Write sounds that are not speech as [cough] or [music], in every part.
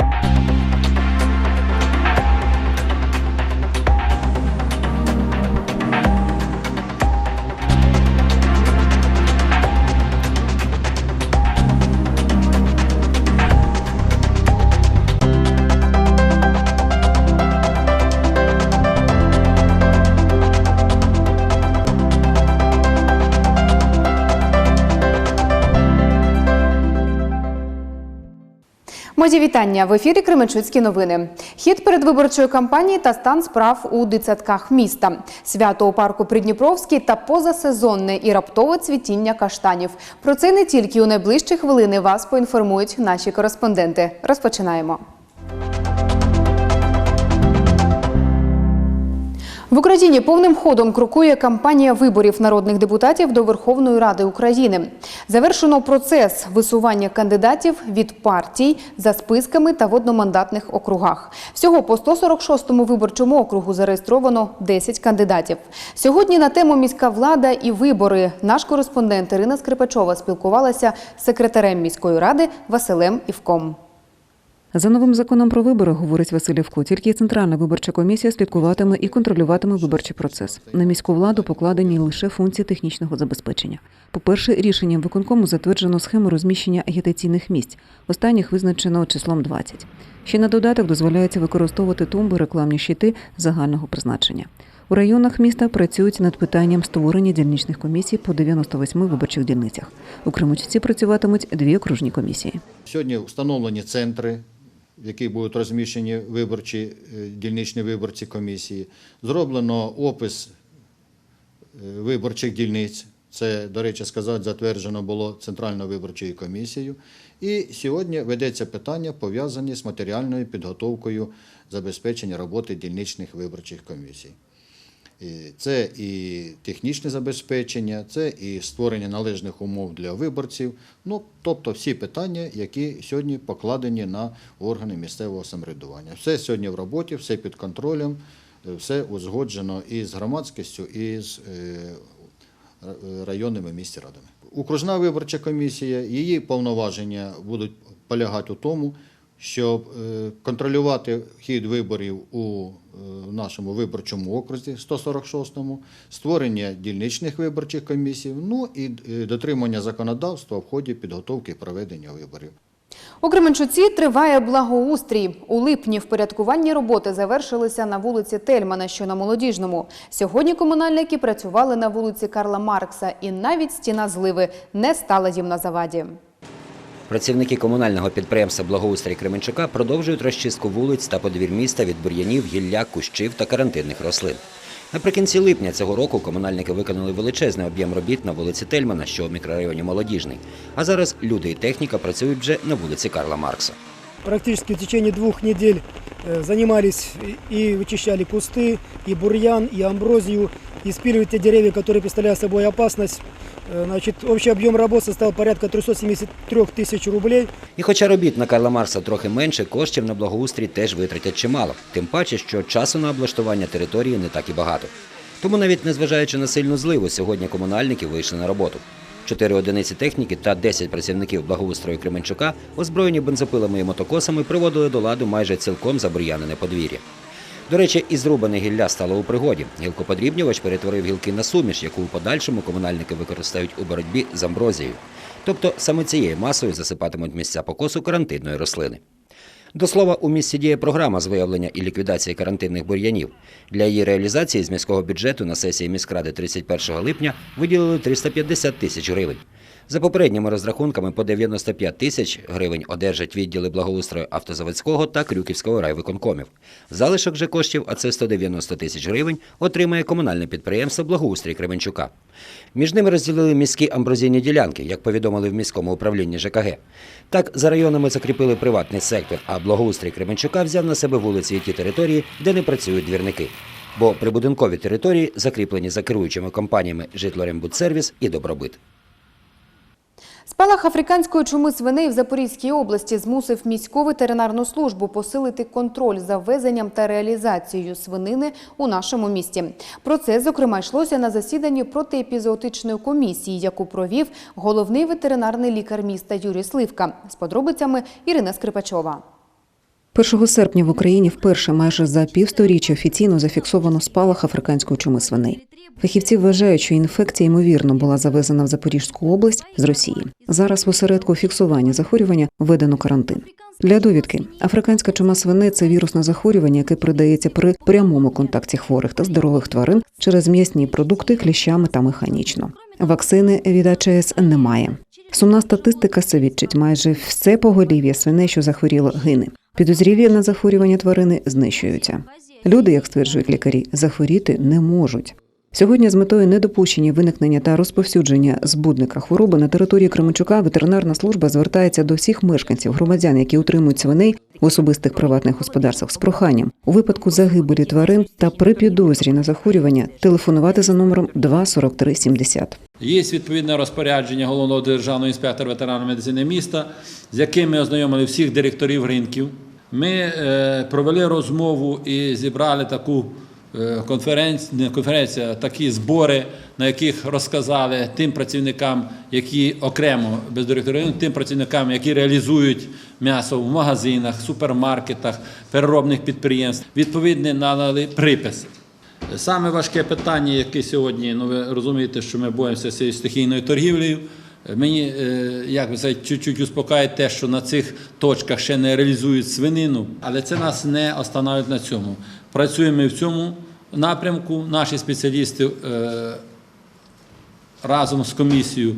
you Мої вітання в ефірі Кременчуцькі новини. Хід передвиборчої кампанії та стан справ у дитсадках міста, свято у парку Придніпровський та позасезонне і раптове цвітіння каштанів. Про це не тільки у найближчі хвилини вас поінформують наші кореспонденти. Розпочинаємо. В Україні повним ходом крокує кампанія виборів народних депутатів до Верховної Ради України. Завершено процес висування кандидатів від партій за списками та в одномандатних округах. Всього по 146-му виборчому округу зареєстровано 10 кандидатів. Сьогодні на тему міська влада і вибори наш кореспондент Ірина Скрипачова спілкувалася з секретарем міської ради Василем Івком. За новим законом про вибори, говорить Васильівко, тільки Центральна виборча комісія слідкуватиме і контролюватиме виборчий процес. На міську владу покладені лише функції технічного забезпечення. По-перше, рішенням виконкому затверджено схему розміщення агітаційних місць. Останніх визначено числом 20. Ще на додаток дозволяється використовувати тумби, рекламні щити загального призначення. У районах міста працюють над питанням створення дільничних комісій по 98 виборчих дільницях. У Кременчуці працюватимуть дві окружні комісії. Сьогодні встановлені центри, в яких будуть розміщені виборчі е, дільничні виборці комісії. Зроблено опис е, виборчих дільниць. Це, до речі, сказати, затверджено було Центральною виборчою комісією. І сьогодні ведеться питання, пов'язані з матеріальною підготовкою забезпечення роботи дільничних виборчих комісій. Це і технічне забезпечення, це і створення належних умов для виборців. Ну, тобто всі питання, які сьогодні покладені на органи місцевого самоврядування. Все сьогодні в роботі, все під контролем, е, все узгоджено і з громадськістю, і з е, районними місті радами. Окружна виборча комісія, її повноваження будуть полягати у тому, щоб е, контролювати хід виборів у е, нашому виборчому окрузі 146-му, створення дільничних виборчих комісій, ну і е, дотримання законодавства в ході підготовки і проведення виборів. У Кременчуці триває благоустрій. У липні впорядкувальні роботи завершилися на вулиці Тельмана, що на молодіжному. Сьогодні комунальники працювали на вулиці Карла Маркса, і навіть стіна зливи не стала їм на заваді. Працівники комунального підприємства Благоустрій Кременчука продовжують розчистку вулиць та подвір міста від бур'янів, гілля, кущів та карантинних рослин. Наприкінці липня цього року комунальники виконали величезний об'єм робіт на вулиці Тельмана, що в мікрорайоні Молодіжний. А зараз люди і техніка працюють вже на вулиці Карла Маркса. Практически в течение двух недель э, занимались и вычищали кусты, и бурьян, и амброзию, и спиливали те деревья, которые представляют собой опасность. Э, Значит, общий объем работ составил порядка 373 тысяч рублей. І хоча робіт на Карла Маркса трохи менше, коштів на благоустрій теж витратять чимало. Тим паче, що часу на облаштування території не так і багато. Тому навіть незважаючи на сильну зливу, сьогодні комунальники вийшли на роботу. Чотири одиниці техніки та 10 працівників благоустрою Кременчука, озброєні бензопилами і мотокосами, приводили до ладу майже цілком забур'янене подвір'я. До речі, і зрубане гілля стало у пригоді. Гілкоподрібнювач перетворив гілки на суміш, яку у подальшому комунальники використають у боротьбі з амброзією. Тобто саме цією масою засипатимуть місця покосу карантинної рослини. До слова, у місті діє програма з виявлення і ліквідації карантинних бур'янів. Для її реалізації з міського бюджету на сесії міськради 31 липня виділили 350 тисяч гривень. За попередніми розрахунками по 95 тисяч гривень одержать відділи благоустрою автозаводського та Крюківського райвиконкомів. Залишок же коштів, а це 190 тисяч гривень, отримає комунальне підприємство Благоустрій Кременчука. Між ними розділили міські амброзійні ділянки, як повідомили в міському управлінні ЖКГ. Так, за районами закріпили приватний сектор, а благоустрій Кременчука взяв на себе вулиці і ті території, де не працюють двірники. Бо прибудинкові території закріплені за керуючими компаніями «Житлорембудсервіс» і «Добробит». Спалах африканської чуми свиней в Запорізькій області змусив міську ветеринарну службу посилити контроль за ввезенням та реалізацією свинини у нашому місті. Про це, зокрема, йшлося на засіданні протиепізоотичної комісії, яку провів головний ветеринарний лікар міста Юрій Сливка. З подробицями Ірина Скрипачова. 1 серпня в Україні вперше майже за півсторіччя офіційно зафіксовано спалах африканської чуми свиней. Фахівці вважають, що інфекція ймовірно була завезена в Запорізьку область з Росії. Зараз в осередку фіксування захворювання введено карантин. Для довідки, африканська чума свиней – це вірусне захворювання, яке передається при прямому контакті хворих та здорових тварин через м'ясні продукти кліщами та механічно. Вакцини від АЧС немає. Сумна статистика свідчить, майже все поголів'я свиней, що захворіло, гине. Підозрілі на захворювання тварини знищуються. Люди, як стверджують лікарі, захворіти не можуть. Сьогодні з метою недопущення виникнення та розповсюдження збудника хвороби на території Кременчука ветеринарна служба звертається до всіх мешканців, громадян, які утримують свиней в особистих приватних господарствах з проханням у випадку загибелі тварин та при підозрі на захворювання телефонувати за номером 24370. Є відповідне розпорядження головного державного інспектора ветеринарної медицини міста, з яким ми ознайомили всіх директорів ринків. Ми е, провели розмову і зібрали таку е, конференцію, не конференцію, такі збори, на яких розказали тим працівникам, які окремо без директорів тим працівникам, які реалізують м'ясо в магазинах, супермаркетах, переробних підприємств, відповідне надали приписи. Саме важке питання, яке сьогодні, ну ви розумієте, що ми боремося з цією стихійною торгівлею. Мені, е, як би сказати, чуть-чуть успокоїть те, що на цих точках ще не реалізують свинину, але це нас не остановить на цьому. Працюємо в цьому напрямку. Наші спеціалісти е, разом з комісією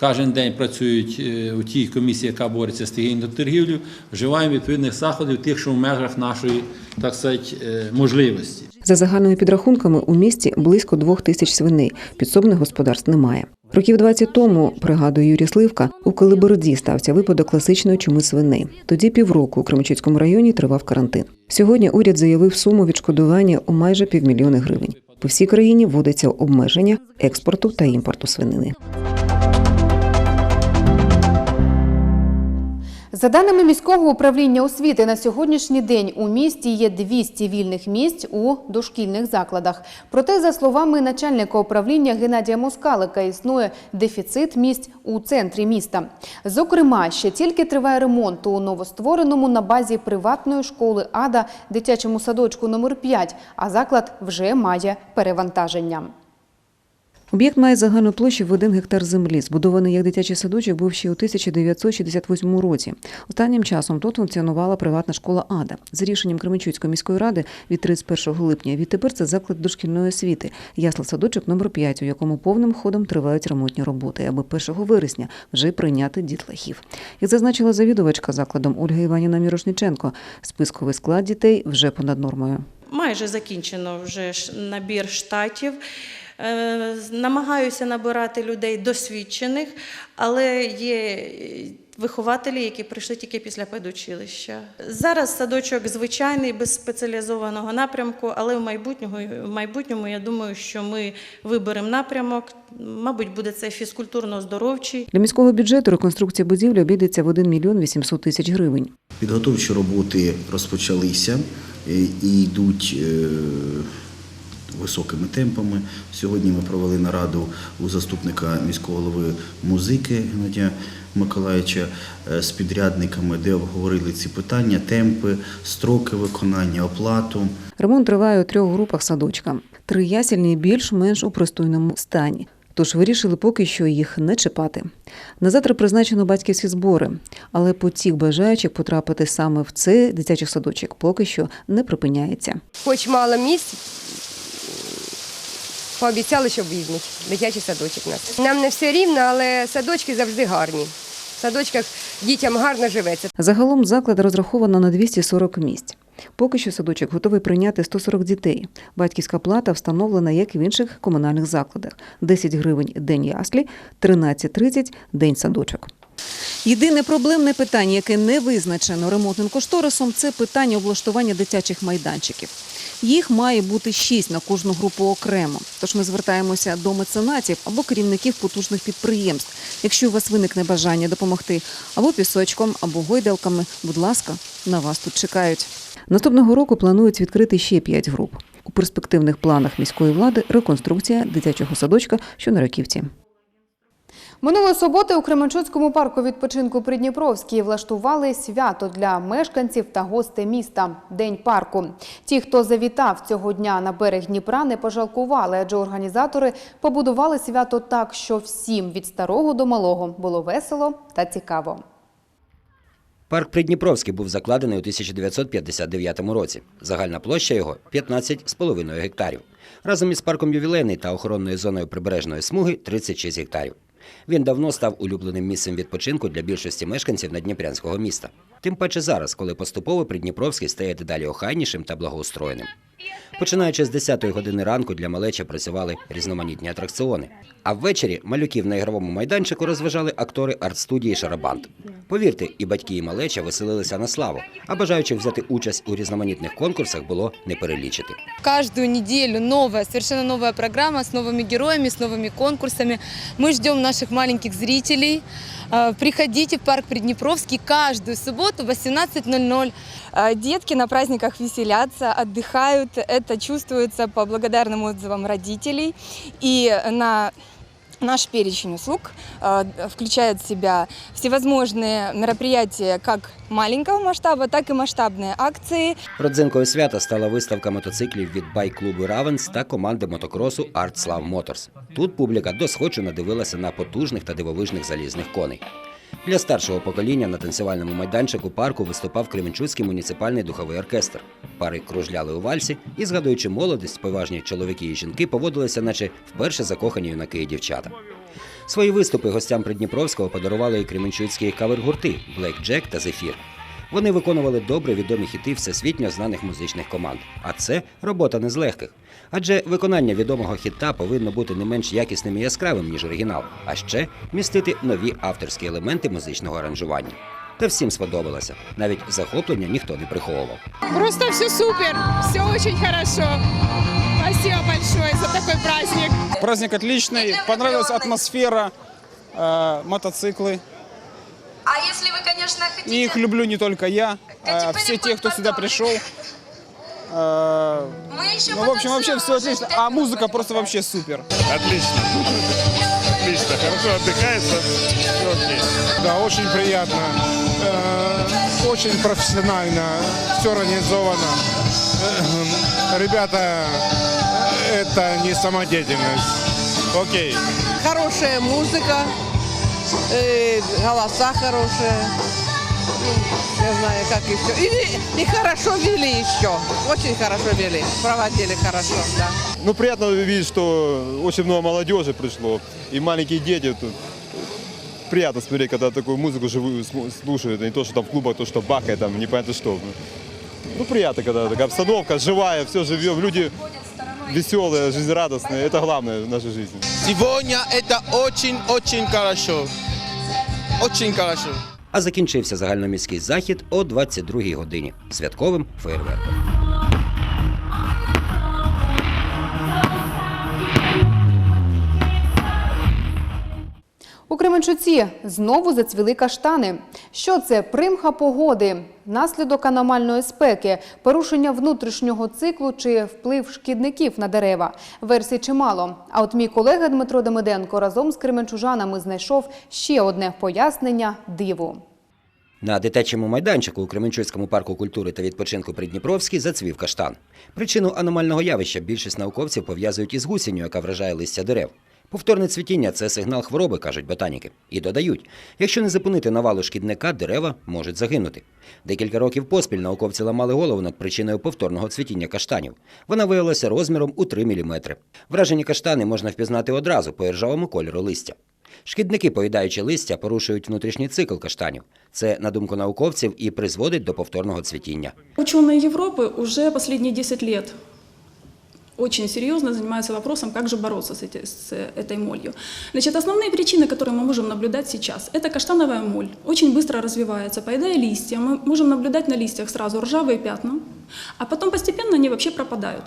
кожен день працюють е, у тій комісії, яка бореться з стихійною торгівлею, вживаємо відповідних заходів, тих, що в межах нашої, так сказати, е, можливості. За загальними підрахунками, у місті близько двох тисяч свиней. Підсобних господарств немає. Років 20 тому, пригадує Юрій Сливка, у Калибороді стався випадок класичної чуми свиней. Тоді півроку у Кремчицькому районі тривав карантин. Сьогодні уряд заявив суму відшкодування у майже півмільйони гривень. По всій країні вводиться обмеження експорту та імпорту свинини. За даними міського управління освіти, на сьогоднішній день у місті є 200 вільних місць у дошкільних закладах. Проте, за словами начальника управління Геннадія Москалика, існує дефіцит місць у центрі міста. Зокрема, ще тільки триває ремонт у новоствореному на базі приватної школи АДА дитячому садочку номер 5, а заклад вже має перевантаження. Об'єкт має загальну площу в 1 гектар землі. Збудований як дитячий садочок був ще у 1968 році. Останнім часом тут функціонувала приватна школа АДА. За рішенням Кременчуцької міської ради від 31 липня відтепер це заклад дошкільної освіти. Ясла садочок номер 5, у якому повним ходом тривають ремонтні роботи, аби 1 вересня вже прийняти дітлахів. Як зазначила завідувачка закладом Ольга Іванівна Мірошниченко, списковий склад дітей вже понад нормою. Майже закінчено вже набір штатів. Е, Намагаюся набирати людей досвідчених, але є вихователі, які прийшли тільки після педучилища. Зараз садочок звичайний, без спеціалізованого напрямку, але в майбутньому, в майбутньому я думаю, що ми виберемо напрямок. Мабуть, буде це фізкультурно-здоровчий. Для міського бюджету реконструкція будівлі обійдеться в 1 мільйон 800 тисяч гривень. Підготовчі роботи розпочалися е, і йдуть е, високими темпами. Сьогодні ми провели нараду у заступника міського голови музики Геннадія Миколаївича е, з підрядниками, де обговорили ці питання, темпи, строки виконання, оплату. Ремонт триває у трьох групах садочка. Три ясельні більш-менш у пристойному стані. Тож вирішили поки що їх не чіпати. На завтра призначено батьківські збори, але потік бажаючих потрапити саме в цей дитячий садочок поки що не припиняється. Хоч мало місць, пообіцяли, що візьмуть дитячий садочок нас. Нам не все рівно, але садочки завжди гарні. В садочках дітям гарно живеться. Загалом заклад розраховано на 240 місць. Поки що садочок готовий прийняти 140 дітей. Батьківська плата встановлена, як і в інших комунальних закладах: 10 гривень день яслі, 13.30 день садочок. Єдине проблемне питання, яке не визначено ремонтним кошторисом, це питання облаштування дитячих майданчиків. Їх має бути шість на кожну групу окремо. Тож ми звертаємося до меценатів або керівників потужних підприємств. Якщо у вас виникне бажання допомогти або пісочком, або гойдалками, будь ласка, на вас тут чекають. Наступного року планують відкрити ще п'ять груп. У перспективних планах міської влади реконструкція дитячого садочка, що на Раківці. Минулої суботи у Кременчуцькому парку відпочинку Придніпровський влаштували свято для мешканців та гостей міста – День парку. Ті, хто завітав цього дня на берег Дніпра, не пожалкували, адже організатори побудували свято так, що всім від старого до малого було весело та цікаво. Парк Придніпровський був закладений у 1959 році. Загальна площа його 15,5 гектарів. Разом із парком ювілейний та охоронною зоною прибережної смуги 36 гектарів. Він давно став улюбленим місцем відпочинку для більшості мешканців надніпрянського міста. Тим паче зараз, коли поступово Придніпровський стає дедалі охайнішим та благоустроєним. Починаючи з 10-ї години ранку для малечі працювали різноманітні атракціони. А ввечері малюків на ігровому майданчику розважали актори арт-студії Шарабанд. Повірте, і батьки, і малеча веселилися на славу, а бажаючих взяти участь у різноманітних конкурсах було не перелічити. Каждую неделю новая, совершенно новая программа с новыми героями, с новыми конкурсами. Мы ждем наших маленьких зрителей. Э, Приходите в парк Приднепровский каждую субботу в 18.00. Э, Детки на праздниках веселятся, отдыхают. Это чувствуется по благодарным отзывам родителей. И на наш перечень услуг э, включает в себя всевозможные мероприятия как маленького масштаба, так и масштабные акции. Родзинкою свята стала виставка мотоциклів від байк-клубу Равенс та команди мотокросу Art Slav Motors. Тут публіка досхочу надивилася на потужних та дивовижних залізних коней. Для старшого покоління на танцювальному майданчику парку виступав Кременчуцький муніципальний духовий оркестр. Пари кружляли у вальсі і, згадуючи молодість, поважні чоловіки і жінки поводилися, наче вперше закохані юнаки і дівчата. Свої виступи гостям Придніпровського подарували і кременчуцькі кавер-гурти Блек Джек та Зефір. Вони виконували добре відомі хіти всесвітньо знаних музичних команд. А це робота не з легких. Адже виконання відомого хіта повинно бути не менш якісним і яскравим, ніж оригінал, а ще містити нові авторські елементи музичного аранжування. Та всім сподобалося. Навіть захоплення ніхто не приховував. Просто все супер, все очень хорошо. Спасибо большое за такой праздник. Праздник отличный, понравилась атмосфера, э, мотоциклы. А если вы, конечно, хотите... И их люблю не только я, а все те, кто сюда пришел. Э, Мы еще Ну, в общем, вообще все отлично. А музыка просто вообще супер. Отлично. Отлично, хорошо отдыхается. Все окей. Да, очень приятно, Э, очень профессионально, все организовано. Э, Ребята, это не самодеятельность. Окей. Хорошая музыка, э, голоса хорошие. Я знаю, как еще. И, и хорошо вели еще. Очень хорошо вели. Проводили хорошо, да. Ну, приятно видеть, что очень много молодежи пришло. И маленькие дети тут. Приятно смотреть, когда такую музыку живую слушают. а Не то, что там в клубах, то, что бахает, там непонятно что. Ну, приятно, когда такая обстановка живая, все живем. Люди веселые, жизнерадостные. Это главное в нашей жизни. Сегодня это очень-очень хорошо. Очень хорошо. А закінчився загальноміський захід о 22-й годині святковим феєрверком. Кременчуці знову зацвіли каштани. Що це? Примха погоди, наслідок аномальної спеки, порушення внутрішнього циклу чи вплив шкідників на дерева. Версій чимало. А от мій колега Дмитро Демиденко разом з кременчужанами знайшов ще одне пояснення диву. На дитячому майданчику у Кременчуцькому парку культури та відпочинку Придніпровський зацвів каштан. Причину аномального явища більшість науковців пов'язують із гусінню, яка вражає листя дерев. Повторне цвітіння це сигнал хвороби, кажуть ботаніки. І додають, якщо не зупинити навалу шкідника, дерева можуть загинути. Декілька років поспіль науковці ламали голову над причиною повторного цвітіння каштанів. Вона виявилася розміром у 3 мм. Вражені каштани можна впізнати одразу по іржавому кольору листя. Шкідники, поїдаючи листя, порушують внутрішній цикл каштанів. Це, на думку науковців, і призводить до повторного цвітіння. Ученые Европы уже последние 10 лет очень серьезно занимаются вопросом, как же бороться с, эти- с этой молью. Значит, основные причины, которые мы можем наблюдать сейчас, это каштановая моль. Очень быстро развивается. Поедая листья, мы можем наблюдать на листьях сразу ржавые пятна, а потом постепенно они вообще пропадают.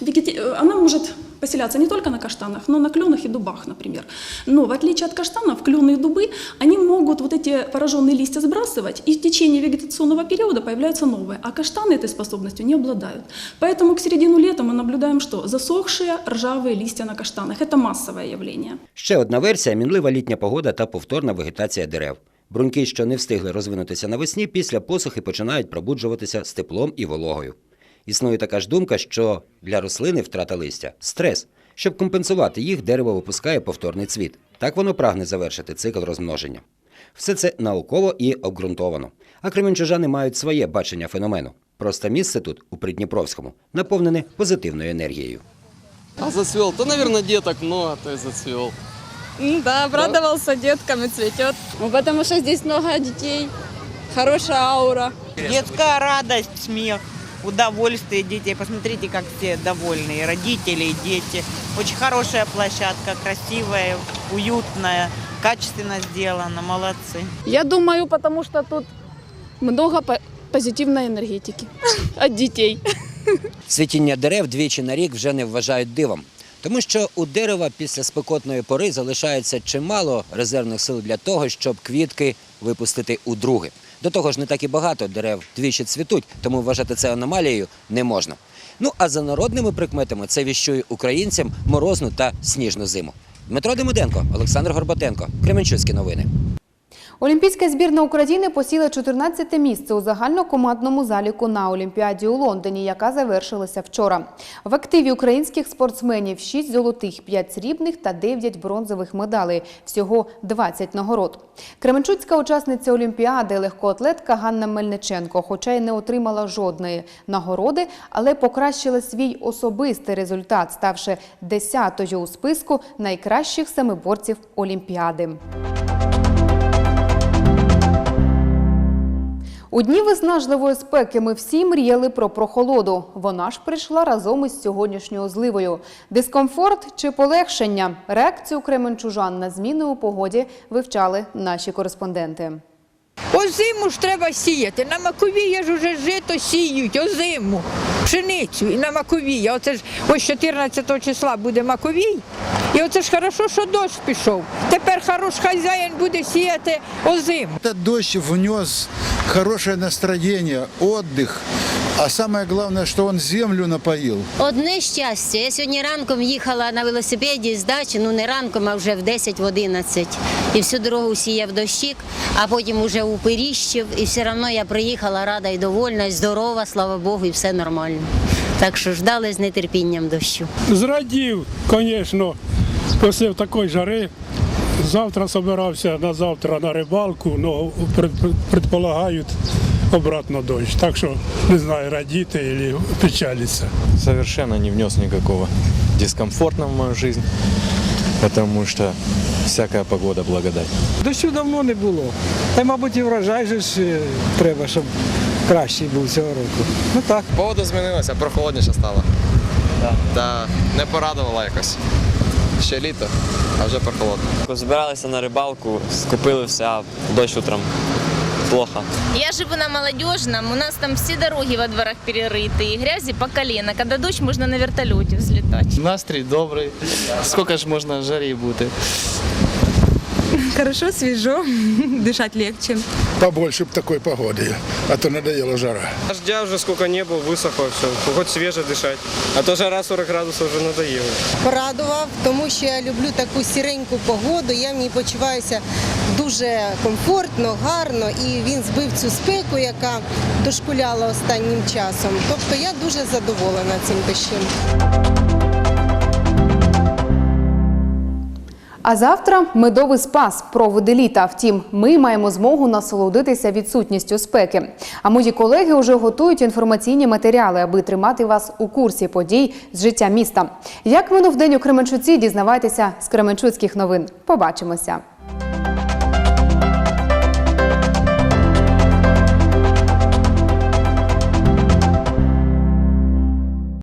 вегете- э, она может поселяться не только на каштанах, но на кленах и дубах, например. Но в отличие от каштанов, клены и дубы, они могут вот эти пораженные листья сбрасывать, и в течение вегетационного периода появляются новые, а каштаны этой способностью не обладают. Поэтому к середину лета мы наблюдаем что? Засохшие ржавые листья на каштанах. Это массовое явление. Ще одна версія мінлива літня погода та повторна вегетація дерев. Бруньки, що не встигли розвинутися навесні, після посухи починають пробуджуватися з теплом і вологою. Існує така ж думка, що для рослини втрата листя стрес. Щоб компенсувати їх, дерево випускає повторний цвіт. Так воно прагне завершити цикл розмноження. Все це науково і обґрунтовано. А кременчужани мають своє бачення феномену. Просто місце тут, у Придніпровському, наповнене позитивною енергією. А зацвел? Да, наверное, деток много, то и зацвел. Да, обрадовался деткам и цветет. Ну, Потому что здесь много детей, хорошая аура. Детская радость, смех, удовольствие детей. Посмотрите, как все довольны, и родители, и дети. Очень хорошая площадка, красивая, уютная, качественно сделана, молодцы. Я думаю, потому что тут много по- позитивной энергетики от детей. [laughs] Цвітіння дерев двічі на рік вже не вважають дивом, тому що у дерева після спекотної пори залишається чимало резервних сил для того, щоб квітки випустити удруге. До того ж, не так і багато дерев двічі цвітуть, тому вважати це аномалією не можна. Ну а за народними прикметами це віщує українцям морозну та сніжну зиму. Дмитро Демиденко, Олександр Горбатенко, Кременчуцькі новини. Олімпійська збірна України посіла 14 місце у загальнокомандному заліку на Олімпіаді у Лондоні, яка завершилася вчора. В активі українських спортсменів 6 золотих, 5 срібних та 9 бронзових медалей. Всього 20 нагород. Кременчуцька учасниця Олімпіади легкоатлетка Ганна Мельниченко, хоча й не отримала жодної нагороди, але покращила свій особистий результат, ставши 10-ю у списку найкращих семиборців Олімпіади. У дні виснажливої спеки ми всі мріяли про прохолоду. Вона ж прийшла разом із сьогоднішньою зливою. Дискомфорт чи полегшення? Реакцію кременчужан на зміни у погоді вивчали наші кореспонденти. Озиму ж треба сіяти. На Маковія ж уже жито сіють, озиму, пшеницю і на Маковія. Оце ж ось 14 числа буде Маковій. І оце ж хорошо, що дощ пішов. Тепер хорош хазяїн буде сіяти озиму. Этот дождь внес хорошее настроение, отдых. А самое главное, что он землю напоил. Одне щастя. Я сьогодні ранком їхала на велосипеді з дачі, ну не ранком, а вже в 10 в 11. І всю дорогу сіяв дощик, а потім уже упиріщив. І все одно я приїхала рада і довольна, і здорова, слава Богу, і все нормально. Так що ждали з нетерпінням дощу. Зрадів, звісно, після такої жари. Завтра собирався на завтра на рибалку, але предполагають обратно дощ. Так що не знаю, радіти або печалитися. совершенно не внес никакого дискомфорта в мою жизнь, потому что всякая погода благодать. Дощу давно не було. Та, мабуть, і врожай же ж е, треба, щоб кращий був цього року. Ну так. Погода змінилася, прохолодніше стало. Та не порадувала якось. Ще літо, а вже прохолодно. Збиралися на рибалку, скупили все, а дощ утром плохо. Я живу на Молодежном, у нас там все дороги во дворах перерыты, и грязи по колено. Когда дождь, можно на вертолете взлетать. Настрій добрий. Сколько ж можна жарі бути? [laughs] Хорошо, свежо, [laughs] дышать легче. Побольше б такой погоды, а то надоела жара. Дождя уже сколько не было, высохло все. Хоть свеже дышать. А то жара 40 градусов уже надоело. Порадував, тому що я люблю таку сіреньку погоду. Я в ній почуваюся дуже комфортно, гарно, і він збив цю спеку, яка дошкуляла останнім часом. Тобто я дуже задоволена цим дощем. А завтра медовий спас проводи літа. Втім, ми маємо змогу насолодитися відсутністю спеки. А мої колеги вже готують інформаційні матеріали, аби тримати вас у курсі подій з життя міста. Як минув день у Кременчуці, дізнавайтеся з Кременчуцьких новин. Побачимося.